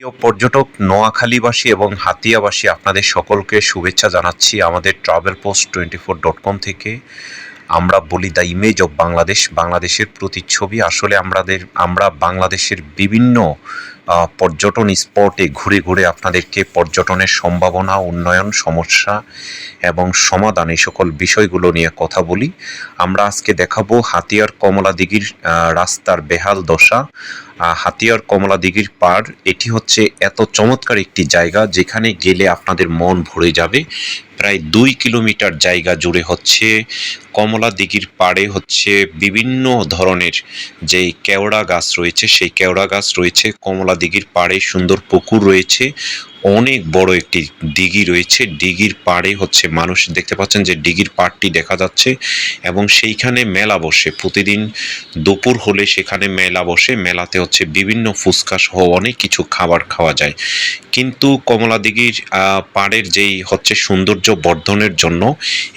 প্রিয় পর্যটক, নোয়াখালীবাসী এবং হাতিয়াবাসী, আপনাদের সকলকে শুভেচ্ছা জানাচ্ছি আমাদের travel post twenty four dot com থেকে। আমরা বলি দ্য ইমেজ অব বাংলাদেশ, বাংলাদেশের প্রতিচ্ছবি। আসলে আমাদের, আমরা বাংলাদেশের বিভিন্ন পর্যটন স্পটে ঘুরে ঘুরে আপনাদেরকে পর্যটনের সম্ভাবনা, উন্নয়ন, সমস্যা এবং সমাধান এই সকল বিষয়গুলো নিয়ে কথা বলি। আমরা আজকে দেখাবো হাতিয়ার কমলা দিঘির রাস্তার বেহাল দশা। হাতিয়ার কমলা দিঘির পার, এটি হচ্ছে এত চমৎকার একটি জায়গা যেখানে গেলে আপনাদের মন ভরে যাবে। প্রায় দুই কিলোমিটার জায়গা জুড়ে হচ্ছে, কমলা দিঘির পাড়ে হচ্ছে বিভিন্ন ধরনের যে কেওড়া গাছ রয়েছে, সেই কেওড়া গাছ রয়েছে কমলা দিঘির পাড়ে সুন্দর পুকুর রয়েছে। অনেক বড় একটি দিঘি রয়েছে। দিঘির পাড়ে হচ্ছে মানুষ, দেখতে পাচ্ছেন যে দিঘির পাড়টি দেখা যাচ্ছে এবং সেইখানে মেলা বসে। প্রতিদিন দুপুর হলে সেখানে মেলা বসে। মেলাতে হচ্ছে বিভিন্ন ফুচকা সহ অনেক কিছু খাবার খাওয়া যায়। কিন্তু কমলা দিঘির পাড়ের যেই হচ্ছে সৌন্দর্য বর্ধনের জন্য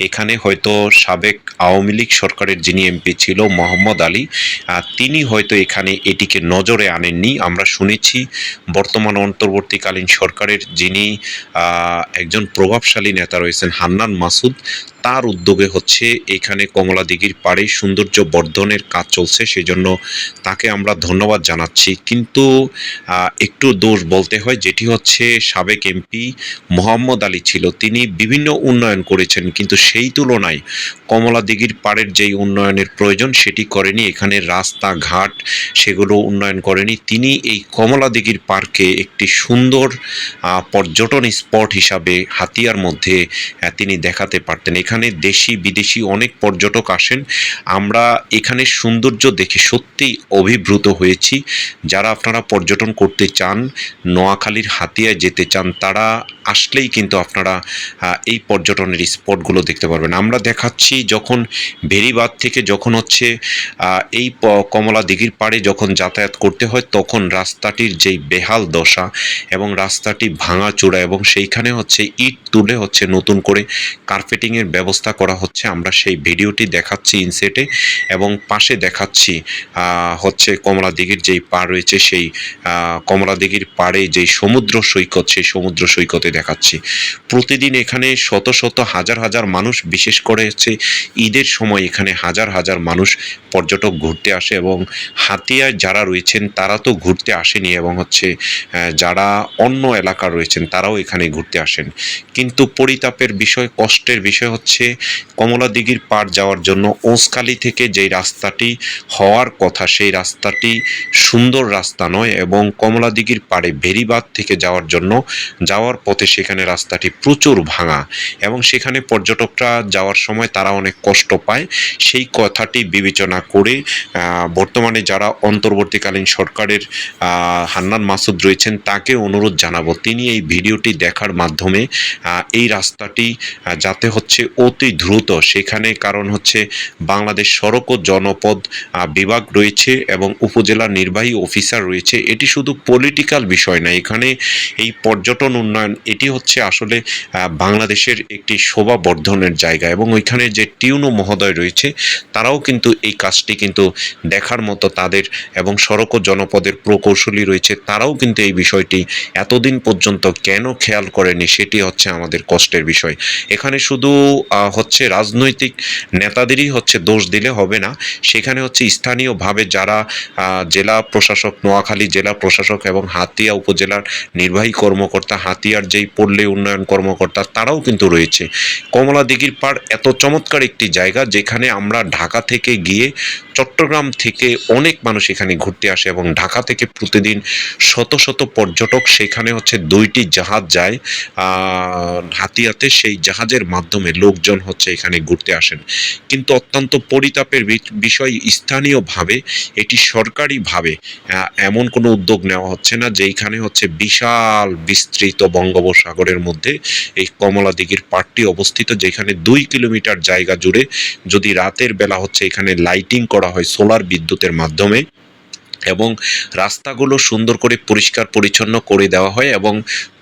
এখানে হয়তো সাবেক আওয়ামী লীগ সরকারের যিনি এমপি ছিল মোহাম্মদ আলী তিনি হয়তো এখানে এটিকে নজরে আনেননি। আমরা শুনেছি বর্তমান অন্তর্বর্তীকালীন সরকারের যিনি আহ, একজন প্রভাবশালী নেতা রয়েছেন হান্নান মাসুদ তার উদ্যোগে হচ্ছে এখানে কমলা দিঘির পাড়ে সৌন্দর্য বর্ধনের কাজ চলছে, সেজন্য তাকে আমরা ধন্যবাদ জানাচ্ছি। কিন্তু একটু দোষ বলতে হয়, যেটি হচ্ছে সাবেক এমপি মোহাম্মদ আলী ছিল, তিনি বিভিন্ন উন্নয়ন করেছেন, কিন্তু সেই তুলনায় কমলা দিঘির পাড়ের যেই উন্নয়নের প্রয়োজন, সেটি করেনি, এখানে রাস্তাঘাট সেগুলো উন্নয়ন করেনি। তিনি এই কমলা দিঘির পার্কে একটি সুন্দর পর্যটন স্পট হিসাবে হাতিয়ার মধ্যে তিনি দেখাতে পারতেন। এখানে দেশি, বিদেশি অনেক পর্যটক আসেন। আমরা এখানে সৌন্দর্য দেখে সত্যিই অভিভূত হয়েছি। যারা আপনারা পর্যটন করতে চান, নোয়াখালীর হাতিয়ায় যেতে চান, তারা আসলেই কিন্তু আপনারা এই পর্যটনের স্পটগুলো দেখতে পারবেন। আমরা দেখাচ্ছি যখন ভেরিবাদ থেকে যখন হচ্ছে এই কমলা দিঘির পাড়ে যখন যাতায়াত করতে হয়, তখন রাস্তাটির যেই বেহাল দশা এবং রাস্তাটি ভাঙাচোরা এবং সেইখানে হচ্ছে ইট তুলে হচ্ছে নতুন করে কার্পেটিংয়ের ব্যবস্থা করা হচ্ছে। আমরা সেই ভিডিওটি দেখাচ্ছি ইনসেটে এবং পাশে দেখাচ্ছি হচ্ছে কমলা দিঘির যেই পাড় রয়েছে সেই কমলা দিঘির পাড়ে যেই সমুদ্র সৈকত, সেই সমুদ্র সৈকতে দেখাচ্ছি। প্রতিদিন এখানে শত শত হাজার হাজার মানুষ, বিশেষ করে হচ্ছে ঈদের সময় এখানে হাজার হাজার মানুষ পর্যটক ঘুরতে আসে এবং হাতিয়ায় যারা রয়েছেন তারা তো ঘুরতে আসেনি এবং হচ্ছে যারা অন্য এলাকার রয়েছেন তারাও এখানে ঘুরতে আসেন। কিন্তু পরিতাপের বিষয়, কষ্টের বিষয় হচ্ছে কমলা দিঘির পার যাওয়ার জন্য ওসকালি থেকে যেই রাস্তাটি হওয়ার কথা, সেই রাস্তাটি সুন্দর রাস্তা নয় এবং কমলা দিঘির পাড়ে বেরিবাদ থেকে যাওয়ার জন্য যাওয়ার পথে সেখানে রাস্তাটি প্রচুর ভাঙা এবং সেখানে পর্যটকরা যাওয়ার সময় তারা অনেক কষ্ট পায়। সেই কথাটি বিবেচনা করে বর্তমানে যারা অন্তর্বর্তীকালীন সরকারের হান্নান মাসুদ রয়েছেন তাকে অনুরোধ জানাব, তিনি এই ভিডিওটি দেখার মাধ্যমে এই রাস্তাটি যাতে হচ্ছে অতি দ্রুত। সেখানে কারণ হচ্ছে বাংলাদেশ সড়ক ও জনপদ বিভাগ রয়েছে এবং উপজেলা নির্বাহী অফিসার রয়েছে। এটি শুধু পলিটিক্যাল বিষয় না, এখানে এই পর্যটন উন্নয়ন, এটি হচ্ছে আসলে বাংলাদেশের একটি শোভা বর্ধনের জায়গা এবং ওইখানে যে টিউনো মহোদয় রয়েছে, তারাও কিন্তু এই কাজটি কিন্তু দেখার মতো তাদের এবং সড়ক ও জনপদের প্রকৌশলী রয়েছে, তারাও কিন্তু এই বিষয়টি এতদিন পর্যন্ত কেন খেয়াল করেনি, সেটি হচ্ছে আমাদের কষ্টের বিষয়। এখানে শুধু হচ্ছে রাজনৈতিক নেতাদেরই হচ্ছে দোষ দিলে হবে না। সেখানে হচ্ছে স্থানীয়ভাবে যারা জেলা প্রশাসক, নোয়াখালী জেলা প্রশাসক এবং হাতিয়া উপজেলার নির্বাহী কর্মকর্তা, হাতিয়ার যেই পল্লী উন্নয়ন কর্মকর্তা, তারাও কিন্তু রয়েছে। কমলা দিঘির পাড় এত চমৎকার একটি জায়গা যেখানে আমরা ঢাকা থেকে গিয়ে চট্টগ্রাম থেকে অনেক মানুষ এখানে ঘুরতে আসে এবং ঢাকা থেকে প্রতিদিন শত শত পর্যটক সেখানে হচ্ছে দুইটি জাহাজ যায় হাতিয়াতে সেই জাহাজের মাধ্যমে। লোকজন হচ্ছে এখানে ঘুরতে আসেন। কিন্তু অত্যন্ত পরিতাপের বিষয় স্থানীয়ভাবে, এটি সরকারিভাবে এমন কোনো উদ্যোগ নেওয়া হচ্ছে না, যেইখানে হচ্ছে বিশাল বিস্তৃত বঙ্গোপসাগরের মধ্যে এই কমলা দিঘির পাড়টি অবস্থিত, যেখানে দুই কিলোমিটার জায়গা জুড়ে যদি রাতের বেলা হচ্ছে এখানে লাইটিং করা হয় সোলার বিদ্যুতের মাধ্যমে এবং রাস্তাগুলো সুন্দর করে পরিষ্কার পরিচ্ছন্ন করে দেওয়া হয় এবং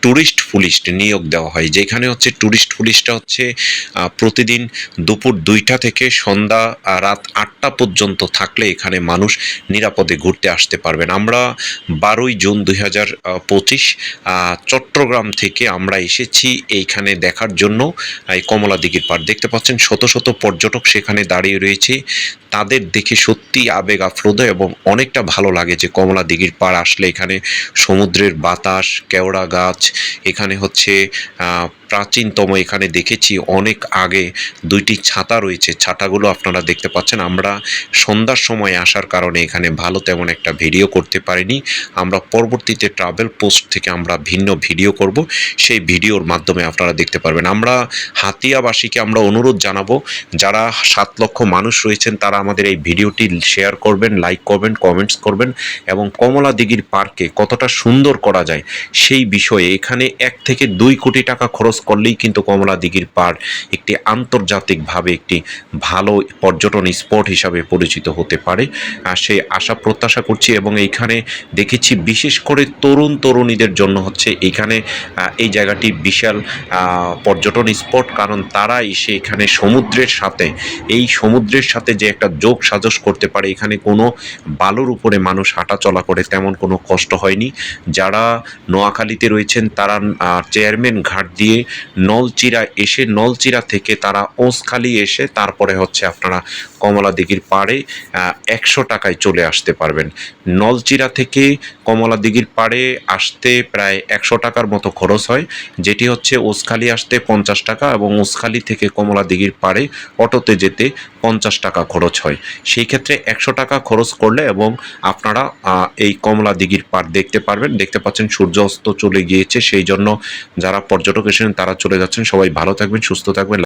ট্যুরিস্ট পুলিশ নিয়োগ দেওয়া হয়। যেখানে হচ্ছে ট্যুরিস্ট পুলিশটা হচ্ছে প্রতিদিন দুপুর দুইটা থেকে সন্ধ্যা রাত আটটা পর্যন্ত থাকলে এখানে মানুষ নিরাপদে ঘুরতে আসতে পারবেন। আমরা বারোই জুন দুই হাজার পঁচিশ চট্টগ্রাম থেকে আমরা এসেছি এইখানে দেখার জন্য, এই কমলা দিঘির পাড়। দেখতে পাচ্ছেন শত শত পর্যটক সেখানে দাঁড়িয়ে রয়েছে। তাদের দেখে সত্যিই আবেগ, আপ্লুত এবং অনেকটা ভালো লাগে যে কমলা দিঘির পাড় আসলে এখানে সমুদ্রের বাতাস, কেওড়া গাছ, এখানে হচ্ছে প্রাচীনতম, এখানে দেখেছি অনেক আগে দুইটি ছাতা রয়েছে। ছাতাগুলো আপনারা দেখতে পাচ্ছেন। আমরা সন্ধ্যার সময় আসার কারণে এখানে ভালো তেমন একটা ভিডিও করতে পারিনি। আমরা পরবর্তীতে ট্রাভেল পোস্ট থেকে আমরা ভিন্ন ভিডিও করব। সেই ভিডিওর মাধ্যমে আপনারা দেখতে পারবেন। আমরা হাতিয়াবাসীকে আমরা অনুরোধ জানাব, যারা সাত লক্ষ মানুষ রয়েছেন, তারা আমাদের এই ভিডিওটি শেয়ার করবেন, লাইক করবেন, কমেন্টস করবেন এবং কমলা দিঘির পার্কে কতটা সুন্দর করা যায় সেই বিষয়ে এখানে এক থেকে দুই কোটি টাকা খরচ করলেই কিন্তু কমলা দিঘির পার্ক একটি আন্তর্জাতিকভাবে একটি ভালো পর্যটন স্পট হিসাবে পরিচিত হতে পারে। সেই আশা প্রত্যাশা করছি এবং এইখানে দেখেছি বিশেষ করে তরুণ তরুণীদের জন্য হচ্ছে এইখানে এই জায়গাটি বিশাল পর্যটন স্পট কারণ তারা এসে এখানে সমুদ্রের সাথে, এই সমুদ্রের সাথে যে একটা যোগ সাজস করতে পারে, এখানে কোনো বালুর উপরে মানুষ হাঁটা চলা করে তেমন কোনো কষ্ট হয়নি। যারা নোয়াখালীতে রয়েছেন তারা চেয়ারম্যান ঘাট দিয়ে নলচিরা এসে, নলচিরা থেকে তারা ওসখালি এসে তারপরে হচ্ছে আপনারা কমলা দিঘির পাড়ে একশো টাকায় চলে আসতে পারবেন। নলচিরা থেকে কমলা দিঘির পাড়ে আসতে প্রায় একশো টাকার মতো খরচ হয়। যেটি হচ্ছে ওসখালি আসতে পঞ্চাশ টাকা এবং ওসখালি থেকে কমলা দিঘির পাড়ে অটোতে যেতে পঞ্চাশ টাকা খরচ হয়। সেই ক্ষেত্রে একশো টাকা খরচ করলে এবং আপনারা এই কমলা দিঘির পাড় দেখতে পারবেন। দেখতে পাচ্ছেন সূর্য অস্ত চলে গিয়েছে। সেই জন্য যারা পর্যটক এসেছেন তারা চলে যাচ্ছেন। সবাই ভালো থাকবেন সুস্থ থাকবেন।